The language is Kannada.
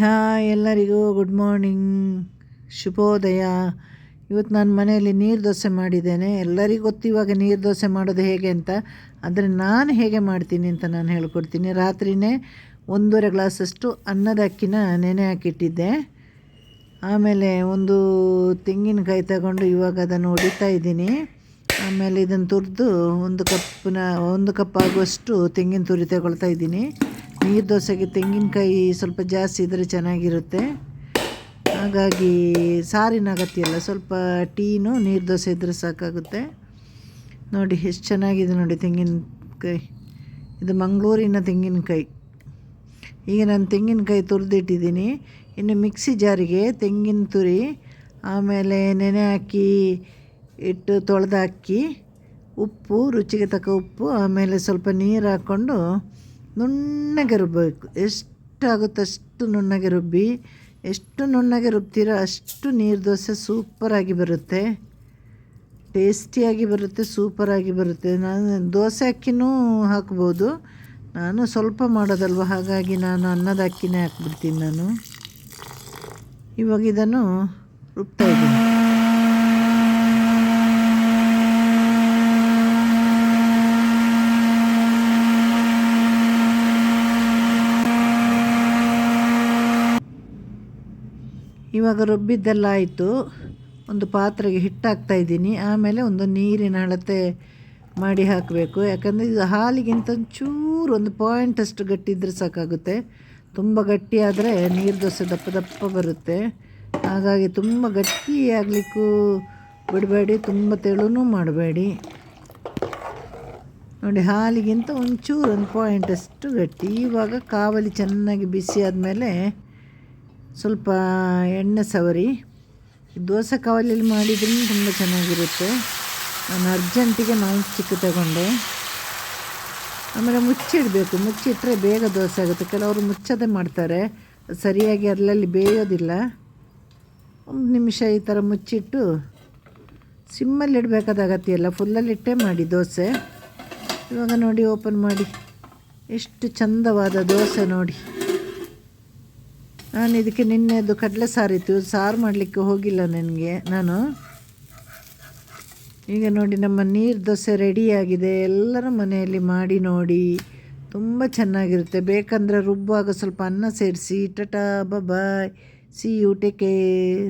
ಹಾಯ್ ಎಲ್ಲರಿಗೂ ಗುಡ್ ಮಾರ್ನಿಂಗ್ ಶುಭೋದಯ. ಇವತ್ತು ನಾನು ಮನೆಯಲ್ಲಿ ನೀರು ದೋಸೆ ಮಾಡಿದ್ದೇನೆ. ಎಲ್ಲರಿಗೂ ಗೊತ್ತು ಇವಾಗ ನೀರು ದೋಸೆ ಮಾಡೋದು ಹೇಗೆ ಅಂತ. ಆದರೆ ನಾನು ಹೇಗೆ ಮಾಡ್ತೀನಿ ಅಂತ ನಾನು ಹೇಳ್ಕೊಡ್ತೀನಿ. ರಾತ್ರಿಯೇ ಒಂದೂವರೆ ಗ್ಲಾಸಷ್ಟು ಅನ್ನದ ಅಕ್ಕಿನ ನೆನೆ ಹಾಕಿಟ್ಟಿದ್ದೆ. ಆಮೇಲೆ ಒಂದು ತೆಂಗಿನಕಾಯಿ ತಗೊಂಡು ಇವಾಗ ಅದನ್ನು ಹೊಡಿತಾ ಇದ್ದೀನಿ. ಆಮೇಲೆ ಇದನ್ನು ತುರಿದು ಒಂದು ಕಪ್ಪನ್ನ ಒಂದು ಕಪ್ ಆಗುವಷ್ಟು ತೆಂಗಿನ ತುರಿ ತಗೊಳ್ತಾ ಇದ್ದೀನಿ. ನೀರು ದೋಸೆಗೆ ತೆಂಗಿನಕಾಯಿ ಸ್ವಲ್ಪ ಜಾಸ್ತಿ ಇದ್ದರೆ ಚೆನ್ನಾಗಿರುತ್ತೆ. ಹಾಗಾಗಿ ಸಾರಿನ ಅಗತ್ಯ ಇಲ್ಲ. ಸ್ವಲ್ಪ ಟೀನು, ನೀರು ದೋಸೆ ಇದ್ದರೆ ಸಾಕಾಗುತ್ತೆ. ನೋಡಿ, ಎಷ್ಟು ಚೆನ್ನಾಗಿದೆ ನೋಡಿ ತೆಂಗಿನಕಾಯಿ. ಇದು ಮಂಗಳೂರಿನ ತೆಂಗಿನಕಾಯಿ. ಈಗ ನಾನು ತೆಂಗಿನಕಾಯಿ ತುರಿದಿಟ್ಟಿದ್ದೀನಿ. ಇನ್ನು ಮಿಕ್ಸಿ ಜಾರಿಗೆ ತೆಂಗಿನ ತುರಿ, ಆಮೇಲೆ ನೆನೆ ಹಾಕಿ ಇಟ್ಟು ತೊಳೆದಾಕಿ ಉಪ್ಪು, ರುಚಿಗೆ ತಕ್ಕ ಉಪ್ಪು, ಆಮೇಲೆ ಸ್ವಲ್ಪ ನೀರು ಹಾಕ್ಕೊಂಡು ನುಣ್ಣಗೆ ರುಬ್ಬಬೇಕು. ಎಷ್ಟಾಗುತ್ತೋ ಅಷ್ಟು ನುಣ್ಣಗೆ ರುಬ್ಬಿ, ಎಷ್ಟು ನುಣ್ಣಗೆ ರುಬ್ತೀರೋ ಅಷ್ಟು ನೀರು ದೋಸೆ ಸೂಪರಾಗಿ ಬರುತ್ತೆ. ಟೇಸ್ಟಿಯಾಗಿ ಬರುತ್ತೆ ಸೂಪರಾಗಿ ಬರುತ್ತೆ. ನಾನು ದೋಸೆ ಅಕ್ಕಿನೂ ಹಾಕ್ಬೋದು. ನಾನು ಸ್ವಲ್ಪ ಮಾಡೋದಲ್ವ, ಹಾಗಾಗಿ ನಾನು ಅನ್ನದ ಅಕ್ಕಿನೇ ಹಾಕ್ಬಿಡ್ತೀನಿ ನಾನು. ಇವಾಗ ಇದನ್ನು ರುಬ್ತಾ ಇದ್ದೀನಿ. ಇವಾಗ ರುಬ್ಬಿದ್ದೆಲ್ಲ ಆಯಿತು. ಒಂದು ಪಾತ್ರೆಗೆ ಹಿಟ್ಟು ಹಾಕ್ತಾಯಿದ್ದೀನಿ ಆಮೇಲೆ ಒಂದು ನೀರಿನ ಅಳತೆ ಮಾಡಿ ಹಾಕಬೇಕು. ಯಾಕಂದರೆ ಇದು ಹಾಲಿಗಿಂತ ಚೂರು ಒಂದು ಪಾಯಿಂಟ್ ಅಷ್ಟು ಗಟ್ಟಿ ಇದ್ದರೆ ಸಾಕಾಗುತ್ತೆ. ತುಂಬ ಗಟ್ಟಿ ಆದರೆ ನೀರು ದೋಸೆ ದಪ್ಪ ದಪ್ಪ ಬರುತ್ತೆ. ಹಾಗಾಗಿ ತುಂಬ ಗಟ್ಟಿ ಆಗಲಿಕ್ಕೂ ಬಿಡಬೇಡಿ. ತುಂಬ ತೆಳುನೂ ಮಾಡಬೇಡಿ. ನೋಡಿ, ಹಾಲಿಗಿಂತ ಒಂಚೂರು, ಒಂದು ಪಾಯಿಂಟ್ ಅಷ್ಟು ಗಟ್ಟಿ. ಇವಾಗ ಕಾವಲಿ ಚೆನ್ನಾಗಿ ಬಿಸಿ ಆದಮೇಲೆ ಸ್ವಲ್ಪ ಎಣ್ಣೆ ಸವರಿ. ದೋಸೆ ಕವಲಲ್ಲಿ ಮಾಡಿದ್ರೂ ತುಂಬ ಚೆನ್ನಾಗಿರುತ್ತೆ. ನಾನು ಅರ್ಜೆಂಟಿಗೆ ನಾನು ಚಿಕ್ಕ ತಗೊಂಡೆ. ಆಮೇಲೆ ಮುಚ್ಚಿಡಬೇಕು. ಮುಚ್ಚಿಟ್ಟರೆ ಬೇಗ ದೋಸೆ ಆಗುತ್ತೆ. ಕೆಲವರು ಮುಚ್ಚದೆ ಮಾಡ್ತಾರೆ. ಸರಿಯಾಗಿ ಅದರಲ್ಲಿ ಬೇಯೋದಿಲ್ಲ. ಒಂದು ನಿಮಿಷ ಈ ಥರ ಮುಚ್ಚಿಟ್ಟು ಸಿಮ್ಮಲ್ಲಿ ಇಡಬೇಕಾದ ಅಗತ್ಯ ಇಲ್ಲ. ಫುಲ್ಲಲ್ಲಿಟ್ಟೇ ಮಾಡಿ ದೋಸೆ. ಇವಾಗ ನೋಡಿ ಓಪನ್ ಮಾಡಿ. ಎಷ್ಟು ಚಂದವಾದ ದೋಸೆ ನೋಡಿ. ನಾನು ಇದಕ್ಕೆ ನಿನ್ನೆದು ಕಡಲೆ ಸಾರಿತ್ತು ಸಾರು ಮಾಡಲಿಕ್ಕೆ ಹೋಗಿಲ್ಲ ನನಗೆ, ನಾನು. ಈಗ ನೋಡಿ, ನಮ್ಮ ನೀರು ದೋಸೆ ರೆಡಿಯಾಗಿದೆ ಎಲ್ಲರ ಮನೆಯಲ್ಲಿ ಮಾಡಿ ನೋಡಿ. ತುಂಬ ಚೆನ್ನಾಗಿರುತ್ತೆ. ಬೇಕಂದರೆ ರುಬ್ಬುವಾಗ ಸ್ವಲ್ಪ ಅನ್ನ ಸೇರಿಸಿ. Tata bye see you take care